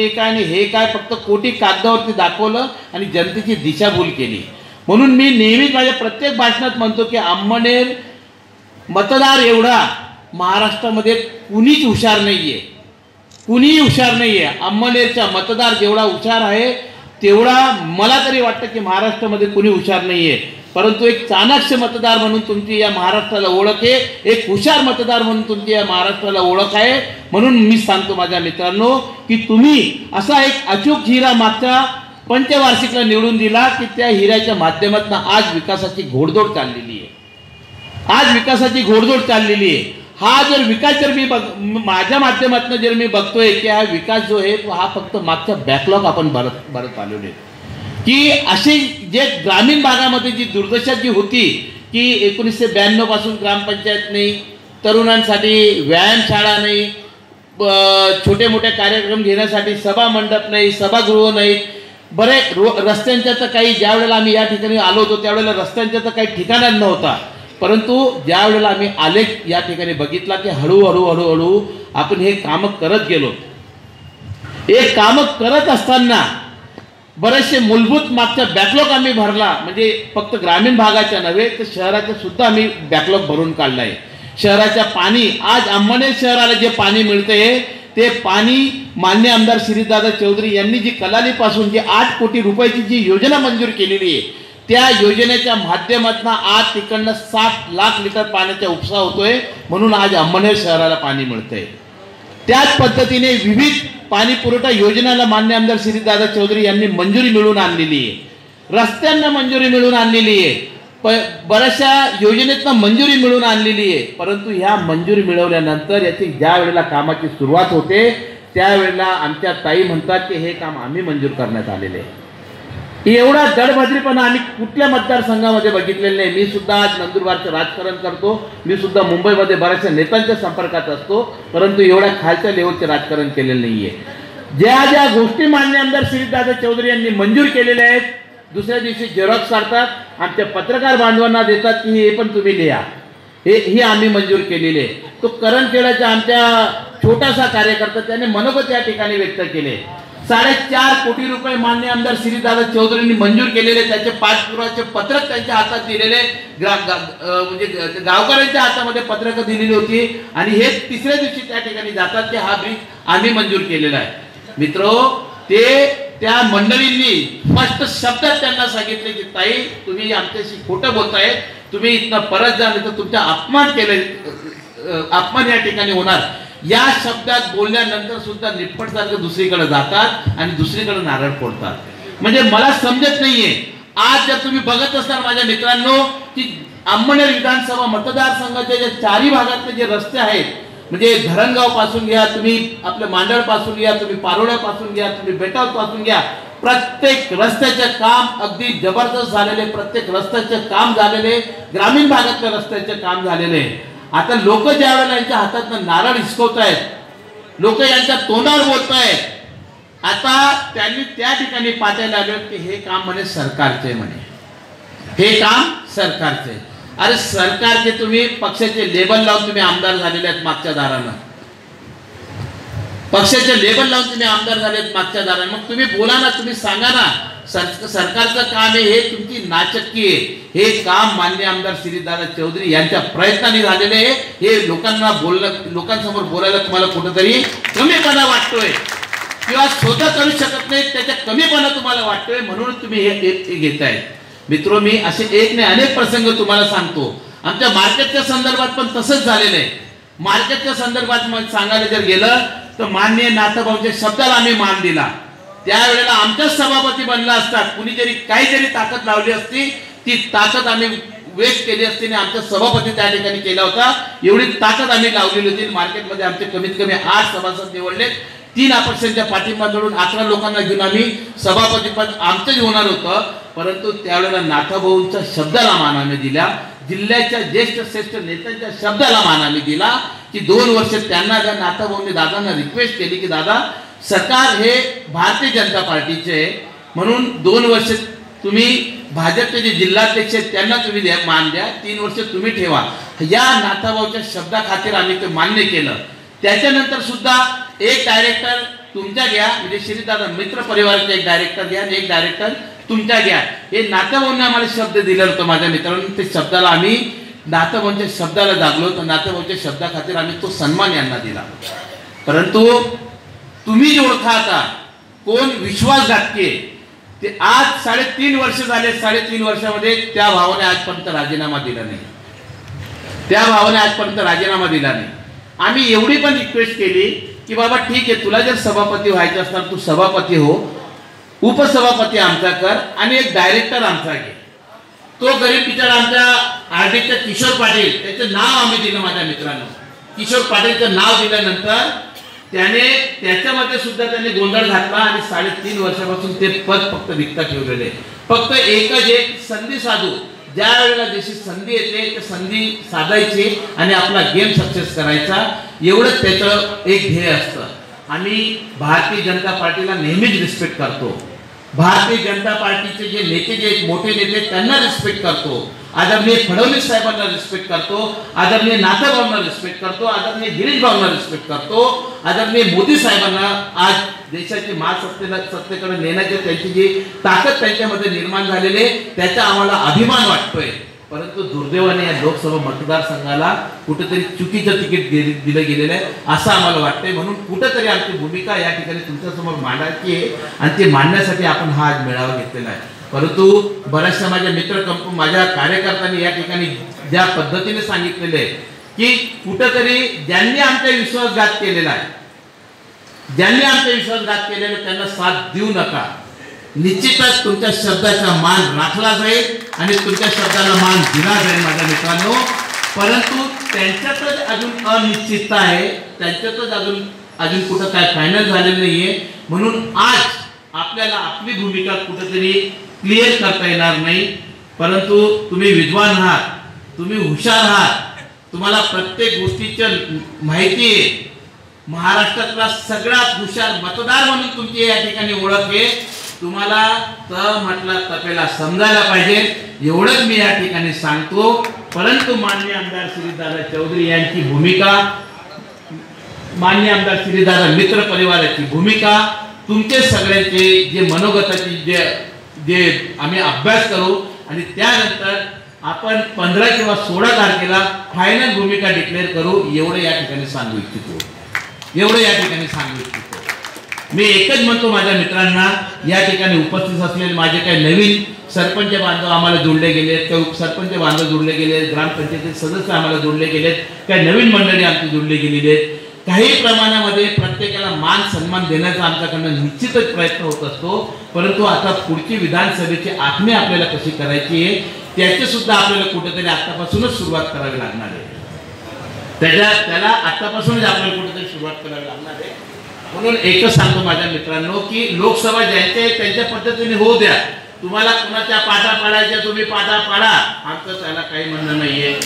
हे काय आणि हे काय फक्त कोटी कागदावरती दाखवलं आणि जनतेची दिशाभूल केली. म्हणून मी नेहमीच माझ्या प्रत्येक भाषणात म्हणतो की अंमनेर मतदार एवढा महाराष्ट्रामध्ये कुणीच हुशार नाही आहे कुणीही हुशार नाही आहे अंमनेरचा मतदार जेवढा हुशार आहे तेवढा मला तरी वाटतं की महाराष्ट्रामध्ये कुणी हुशार नाही आहे परंतु एक चाणाक्ष मतदार म्हणून तुमची या महाराष्ट्राला ओळख आहे. एक हुशार मतदार म्हणून तुमची या महाराष्ट्राला ओळख आहे. म्हणून मी सांगतो माझ्या मित्रांनो की तुम्ही असा एक अचूक हिरा मागच्या पंचवार्षिकला निवडून दिला की त्या हिऱ्याच्या माध्यमातून आज विकासाची घोडदौड चाललेली आहे. आज विकासाची घोडदौड चाललेली आहे. हा जर विकास जर मी बघ माझ्या माध्यमातून जर मी बघतोय की हा विकास जो आहे तो हा फक्त मागचा बॅकलॉग आपण भरत भरत आलेलो आहे. की अशी जे ग्रामीण भागामध्ये जी दुर्दशा जी होती की एकोणीसशे ब्याण्णवपासून ग्रामपंचायत नाही तरुणांसाठी व्यायामशाळा नाही छोटे मोठे कार्यक्रम घेण्यासाठी सभा मंडप नाही सभागृह नाही बरे रो रस्त्यांच्या तर काही ज्या वेळेला आम्ही या ठिकाणी आलो होतो त्यावेळेला रस्त्यांच्या तर काही ठिकाणा नव्हता. परंतु ज्या वेळेला आम्ही आलेख या ठिकाणी बघितला की हळूहळू हळूहळू आपण हे कामं करत गेलो. एक कामं करत असताना बरेचसे मूलभूत मागचा बॅकलॉग आम्ही भरला. म्हणजे फक्त ग्रामीण भागाच्या नव्हे तर शहराच्या सुद्धा आम्ही बॅकलॉग भरून काढला आहे शहराच्या पाणी आज अंबनेर शहराला जे पाणी मिळते ते पाणी मान्य आमदार श्रीदादा चौधरी यांनी जी कलालीपासून जी आठ कोटी रुपयाची जी योजना मंजूर केलेली आहे त्या योजनेच्या माध्यमातून आज तिकडनं सात लाख लिटर पाण्याचा उपसा होतोय म्हणून आज अंबनेर शहराला पाणी मिळतंय. त्याच पद्धतीने विविध पाणी पुरवठा योजनाला मान्य आमदार श्रीदादा चौधरी यांनी मंजुरी मिळवून आणलेली आहे. रस्त्यांना मंजुरी मिळवून आणलेली आहे. प बऱ्याचशा योजनेतनं मंजुरी मिळवून आणलेली आहे. परंतु ह्या मंजुरी मिळवल्यानंतर याची ज्या वेळेला कामाची सुरुवात होते त्यावेळेला आमच्या ताई म्हणतात की हे काम आम्ही मंजूर करण्यात आलेले आहे. एवढा दडबद्रीपणा आम्ही कुठल्या मतदारसंघामध्ये बघितलेलं नाही. मी सुद्धा आज नंदुरबारचं राजकारण करतो. मी सुद्धा मुंबईमध्ये बऱ्याचशा नेत्यांच्या संपर्कात असतो. परंतु एवढ्या खालच्या लेवलचे राजकारण केलेलं नाहीये. ज्या ज्या गोष्टी मान्य आमदार श्रीदादा चौधरी यांनी मंजूर केलेल्या आहेत दुसऱ्या दिवशी झेरॉक्स काढतात आमच्या पत्रकार बांधवांना देतात की हे पण तुम्ही लिहा. हे ही आम्ही मंजूर केलेली आहे. तो केळाच्या आमच्या छोटासा कार्यकर्ता त्याने मनोगत या ठिकाणी व्यक्त केले. साडेचार कोटी रुपये मान्य आमदार श्रीदादा चौधरींनी मंजूर केलेले त्याचे पाठपुराचे पत्रक त्यांच्या हातात दिलेले ग्रा म्हणजे गावकऱ्यांच्या हातामध्ये पत्रकं दिलेली होती. आणि हे तिसऱ्या दिवशी त्या ठिकाणी जातात ते हा ब्रिज आम्ही मंजूर केलेला आहे. मित्र ते त्या मंडळींनी स्पष्ट शब्दात त्यांना सांगितले की ताई तुम्ही आमच्याशी खोटं बोलताय. तुम्ही इथनं परत जा नाही तर तुमचा अपमान केले अपमान या ठिकाणी होणार. या शब्दात बोलल्यानंतर सुद्धा निप्पटसारखं दुसरीकडे जातात आणि दुसरीकडे नारळ फोडतात. म्हणजे मला समजत नाहीये. आज जर तुम्ही बघत असणार माझ्या मित्रांनो की अंबनेर विधानसभा मतदारसंघाच्या ज्या चारी भागातले जे रस्ते आहेत म्हणजे धरणगावपासून घ्या तुम्ही आपल्या मांडळपासून घ्या तुम्ही पारोळ्यापासून घ्या तुम्ही बेटावपासून घ्या प्रत्येक रस्त्याचे काम अगदी जबरदस्त झालेले प्रत्येक रस्त्याचे काम झालेले ग्रामीण भागातल्या रस्त्याचे काम झालेले. आता लोक ज्या वेळेला यांच्या हातात नारळ हिसकवत आहेत लोक यांच्या तोंडावर बोलतायत आता त्यांनी त्या ठिकाणी पाठायला आले की हे काम म्हणे सरकारचे म्हणे. हे काम सरकारचे. अरे सरकारचे तुम्ही पक्षाचे लेबल लावून तुम्ही आमदार झालेले आहेत मागच्या दारानं. पक्षाचे लेबल लावून तुम्ही आमदार झालेत मागच्या दारानं. मग तुम्ही बोला ना तुम्ही सांगा ना. सरकारचं काम आहे हे तुमची नाचक्की आहे. हे काम मान्य आमदार श्रीदादा चौधरी यांच्या प्रयत्नाने झालेले आहे. हे लोकांना बोललं लोकांसमोर बोलायला तुम्हाला कुठंतरी कमीपणा वाटतोय. किंवा स्वतः करू शकत नाही त्याच्या कमीपणा तुम्हाला वाटतोय म्हणून तुम्ही हे हे- घेताय. मित्रो मी असे एक नाही अनेक प्रसंग तुम्हाला सांगतो. आमच्या मार्केटच्या संदर्भात पण तसंच झालेलं आहे. मार्केटच्या संदर्भात मग सांगायला जर गेलं तर मान्य नाथभाऊच्या शब्दाला आम्ही मान दिला. त्यावेळेला आमचाच सभापती बनला असतात. कुणी जरी काही जरी ताकद लावली असती ती ताकद आम्ही वेस्ट केली असती आणि आमचा सभापती त्या ठिकाणी केला होता. एवढी ताकद आम्ही लावलेली होती. मार्केटमध्ये आमचे कमीत कमी आठ सभासद निवडले. तीन अपक्षांच्या पाठिंबा मिळून अकरा लोकांना घेऊन आम्ही सभापती पद आमचंच होणार होतं. परंतु त्यावेळेला नाथाभाऊंच्या शब्दाला मान आम्ही दिला. जिल्ह्याच्या ज्येष्ठ श्रेष्ठ नेत्यांच्या शब्दाला मान आम्ही दिला. की दोन वर्ष त्यांना त्या नाथाभाऊंनी दादांना रिक्वेस्ट केली की दादा सरकार हे भारतीय जनता पार्टीचे आहे. म्हणून दोन वर्ष तुम्ही भाजपचे जे जिल्हाध्यक्ष आहेत त्यांना तुम्ही द्या मान द्या. तीन वर्ष तुम्ही ठेवा. या नाथाभाऊच्या शब्दाखातीर आम्ही ते मान्य केलं. त्याच्यानंतर सुद्धा एक डायरेक्टर तुमच्या घ्या. म्हणजे श्रीदादा मित्र परिवाराचे एक डायरेक्टर घ्या आणि एक डायरेक्टर तुमच्या घ्या. हे नात्याभाऊने आम्हाला शब्द दिलं होता माझ्या मित्रांनो. ते शब्दाला आम्ही नाथभाऊंच्या शब्दाला जागलो तर नाथभाऊच्या शब्दाखातीर आम्ही तो सन्मान यांना दिला. परंतु तुम्ही जे ओळखा आता कोण विश्वासघातकी आहे, ते आज साडेतीन वर्ष झाले साडेतीन वर्षामध्ये त्या भावाने आजपर्यंत राजीनामा दिला नाही. त्या भावाने आजपर्यंत राजीनामा दिला नाही. आम्ही एवढी पण रिक्वेस्ट केली की बाबा ठीक आहे तुला जर सभापती व्हायचं असणार तू सभापती हो. उपसभापती आमचा कर आणि एक डायरेक्टर आमचा घे. तो गरीब बिचारा आमच्या आरडीचा किशोर पाटील त्याचं नाव आम्ही दिलं माझ्या मित्रांनो. किशोर पाटीलचं नाव दिल्यानंतर त्याने त्याच्यामध्ये सुद्धा त्याने गोंधळ घातला आणि साडेतीन वर्षापासून ते पद फक्त रिक्त ठेवलेले. फक्त एकच एक संधी साधू. ज्या वेळेला जशी संधी येते त्या संधी साधायची आणि आपला गेम सक्सेस करायचा. एवढंच त्याचं एक ध्येय असतं. आम्ही भारतीय जनता पार्टीला नेहमीच रिस्पेक्ट करतो. भारतीय जनता पार्टीचे जे नेते जे आहेत, मोठे नेते त्यांना रिस्पेक्ट करतो. आदरणीय फडणवीस साहेबांना रिस्पेक्ट करतो. आदरणीय नाथाभाऊंना रिस्पेक्ट करतो. आदरणीय गिरीश भाऊंना रिस्पेक्ट करतो. आदरणीय मोदी साहेबांना आज देशाची महासत्तेला सत्तेकडे नेण्याची त्यांची जी ताकद त्यांच्यामध्ये निर्माण झालेली आहे त्याचा आम्हाला अभिमान वाटतोय. परंतु दुर्दैवाने या लोकसभा मतदारसंघाला कुठेतरी चुकीचं तिकीट दिलं गेलेलं आहे असं आम्हाला वाटतंय. म्हणून कुठेतरी आमची भूमिका या ठिकाणी तुमच्यासमोर मांडायची आहे आणि ते मांडण्यासाठी आपण हा आज मेळावा घेतलेला आहे. परंतु बऱ्याचशा माझ्या मित्र कंप माझ्या कार्यकर्त्यांनी या ठिकाणी ज्या पद्धतीने सांगितलेले आहे की कुठंतरी ज्यांनी आमचा विश्वासघात केलेला आहे ज्यांनी आमचा विश्वासघात केलेला त्यांना साथ देऊ नका. निश्चितच तुमच्या शब्दाचा मान राखला जाईल आणि तुमच्या शब्दाला मान दिला जाईल माझ्या मित्रांनो. परंतु त्यांच्यातच अजून अनिश्चितता आहे. त्यांच्यातच अजून अजून कुठं काय फायनल झालेलं नाहीये. म्हणून आज आपल्याला आपली भूमिका कुठेतरी क्लिअर करता येणार नाही. परंतु तुम्ही विद्वान आहात. तुम्ही हुशार आहात. तुम्हाला प्रत्येक गोष्टीचं माहिती आहे. महाराष्ट्रातला सगळ्यात हुशार मतदार म्हणून तुमची या ठिकाणी ओळख आहे. तुम्हाला त म्हटला तपेला समजायला पाहिजे. एवढंच मी या ठिकाणी सांगतो. परंतु मान्य आमदार श्रीदादा चौधरी यांची भूमिका मान्य आमदार श्रीदादा मित्र परिवाराची भूमिका तुमचे सगळ्यांचे जे मनोगताची जे जे आम्ही अभ्यास करू आणि त्यानंतर आपण पंधरा किंवा सोळा तारखेला फायनल भूमिका डिक्लेअर करू एवढं या ठिकाणी सांगू इच्छितो. एवढं या ठिकाणी सांगू इच्छितो. मी एकच म्हणतो माझ्या मित्रांना या ठिकाणी उपस्थित असलेले माझे काही नवीन सरपंच बांधव आम्हाला जोडले गेले आहेत काही उपसरपंच बांधव जोडले गेले आहेत ग्रामपंचायतीचे सदस्य आम्हाला जोडले गेले आहेत काही नवीन मंडळी आमची जोडली गेलेली आहेत. काही प्रमाणामध्ये प्रत्येकाला मान सन्मान देण्याचा आमच्याकडनं निश्चितच प्रयत्न होत असतो. परंतु आता पुढची विधानसभेची आखणी आपल्याला कशी करायची आहे त्याची सुद्धा आपल्याला कुठेतरी आतापासूनच सुरुवात करावी लागणार आहे. त्याच्या त्याला आतापासूनच आपल्याला कुठेतरी सुरुवात करावी लागणार आहे. म्हणून एकच सांगतो माझ्या मित्रांनो की लोकसभा ज्यांचे आहे त्यांच्या पद्धतीने होऊ द्या. तुम्हाला कुणाच्या पाठा पाडायच्या तुम्ही पाठा पाडा. आमचं त्याला काही म्हणणं नाहीये.